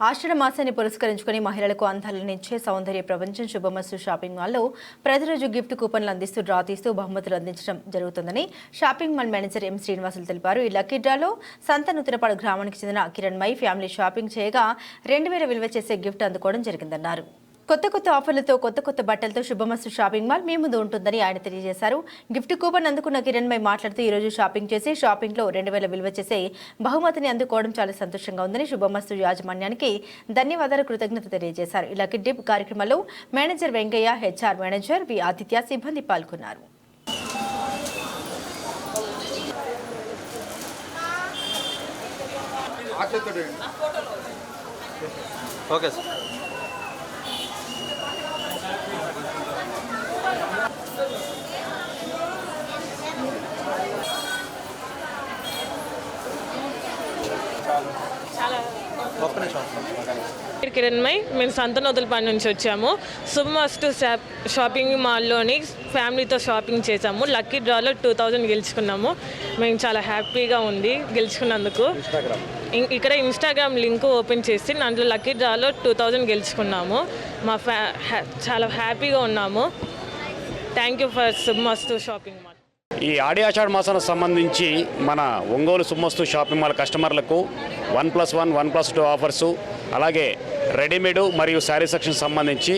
ఆషాఢ మాసాన్ని పురస్కరించుకుని మహిళలకు అందాలనిచ్చే సౌందర్య ప్రపంచం శుభమస్తు షాపింగ్ మాల్లో ప్రతిరోజు గిఫ్ట్ కూపన్లు అందిస్తూ డ్రా తీస్తూ బహుమతులు అందించడం జరుగుతుందని shopping mall manager M Srinivasulu తెలిపారు. ఈ లక్కీ డ్రాలో సంతనూతనపాడు గ్రామానికి చెందిన కిరణ్ మై ఫ్యామిలీ షాపింగ్ చేయగా రెండు వేల విలువ చేసే గిఫ్ట్ అందుకోవడం జరిగిందన్నారు. కొత్త కొత్త ఆఫర్లతో కొత్త కొత్త బట్టలతో శుభమస్తు షాపింగ్ మాల్ మీ ముందు ఉంటుందని ఆయన తెలియజేశారు. గిఫ్ట్ కూపన్ అందుకున్న కిరణ్ మై మాట్లాడుతూ ఈరోజు షాపింగ్ చేసి షాపింగ్లో రెండు వేల విలువ చేసే బహుమతిని అందుకోవడం చాలా సంతోషంగా ఉందని శుభమస్తు యాజమాన్యానికి ధన్యవాదాలు కృతజ్ఞత తెలియజేశారు. ఇలా డిప్ కార్యక్రమంలో manager Venkaiah HR manager V Aditya సిబ్బంది పాల్గొన్నారు. Okay sir. కిరణ్మయ్ మేము సంతనోతులపాడు నుంచి వచ్చాము. షాప్ షాపింగ్ మాల్లోని ఫ్యామిలీతో షాపింగ్ చేసాము లక్కీ డ్రాలో టూ థౌజండ్ గెలుచుకున్నాము. మేము చాలా హ్యాపీగా ఉంది గెలుచుకున్నందుకు. ఇక్కడ ఇన్స్టాగ్రామ్ లింక్ ఓపెన్ చేసి దాంట్లో లక్కీ డ్రాలో టూ థౌజండ్ గెలుచుకున్నాము. మా ఫ్యా చాలా హ్యాపీగా ఉన్నాము. Thank you for Shubhamastu shopping mall. ఈ ఆడి ఆషాఢ మాసానికి సంబంధించి మన ఒంగోలు సుమ్మస్తు షాపింగ్ మాల్ కస్టమర్లకు one plus one one plus two offers అలాగే రెడీమేడ్ మరియు శారీ సెక్షన్ సంబంధించి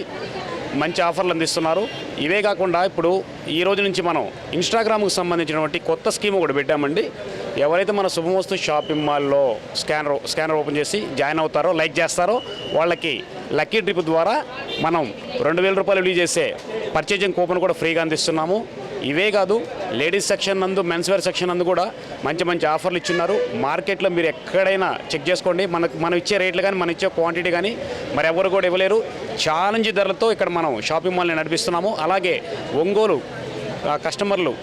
మంచి ఆఫర్లు అందిస్తున్నారు. ఇవే కాకుండా ఇప్పుడు ఈ రోజు నుంచి మనం ఇన్స్టాగ్రామ్కి సంబంధించినటువంటి కొత్త స్కీమ్ ఒకటి పెట్టామండి. ఎవరైతే మన శుభమస్తు షాపింగ్ మాల్లో స్కానర్ స్కానర్ ఓపెన్ చేసి జాయిన్ అవుతారో లైక్ చేస్తారో వాళ్ళకి లక్కీ ట్రిప్ ద్వారా మనం రెండు వేల రూపాయలు విలువ చేసే పర్చేజింగ్ కూపన్ కూడా ఫ్రీగా అందిస్తున్నాము. ఇవే కాదు లేడీస్ సెక్షన్ నందు మెన్స్ వేర్ సెక్షన్ నందు కూడా మంచి మంచి ఆఫర్లు ఇచ్చున్నారు. మార్కెట్లో మీరు ఎక్కడైనా చెక్ చేసుకోండి. మనకు మనం ఇచ్చే రేట్లు కానీ మనం ఇచ్చే క్వాంటిటీ కానీ మరి ఎవరు కూడా ఇవ్వలేరు. ఛాలెంజ్ ధరలతో ఇక్కడ మనం షాపింగ్ మాల్ని నడిపిస్తున్నాము. అలాగే ఒంగోలు కస్టమర్లు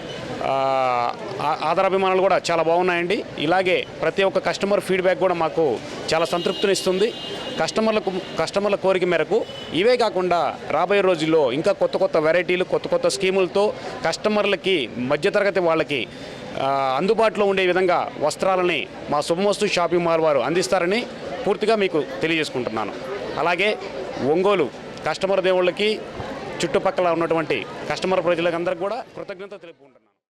ఆధారాభిమానాలు కూడా చాలా బాగున్నాయండి. ఇలాగే ప్రతి ఒక్క కస్టమర్ ఫీడ్బ్యాక్ కూడా మాకు చాలా సంతృప్తినిస్తుంది. కస్టమర్లకు కస్టమర్ల కోరిక మేరకు ఇవే కాకుండా రాబోయే రోజుల్లో ఇంకా కొత్త కొత్త వెరైటీలు కొత్త కొత్త స్కీములతో కస్టమర్లకి మధ్యతరగతి వాళ్ళకి అందుబాటులో ఉండే విధంగా వస్త్రాలని మా శుభమస్తు షాపింగ్ మాల్ వారు అందిస్తారని పూర్తిగా మీకు తెలియజేసుకుంటున్నాను. అలాగే ఒంగోలు కస్టమర్ దేవుళ్ళకి చుట్టుపక్కల ఉన్నటువంటి కస్టమర్ ప్రజలకు అందరికీ కూడా కృతజ్ఞత తెలుపుకుంటున్నాను.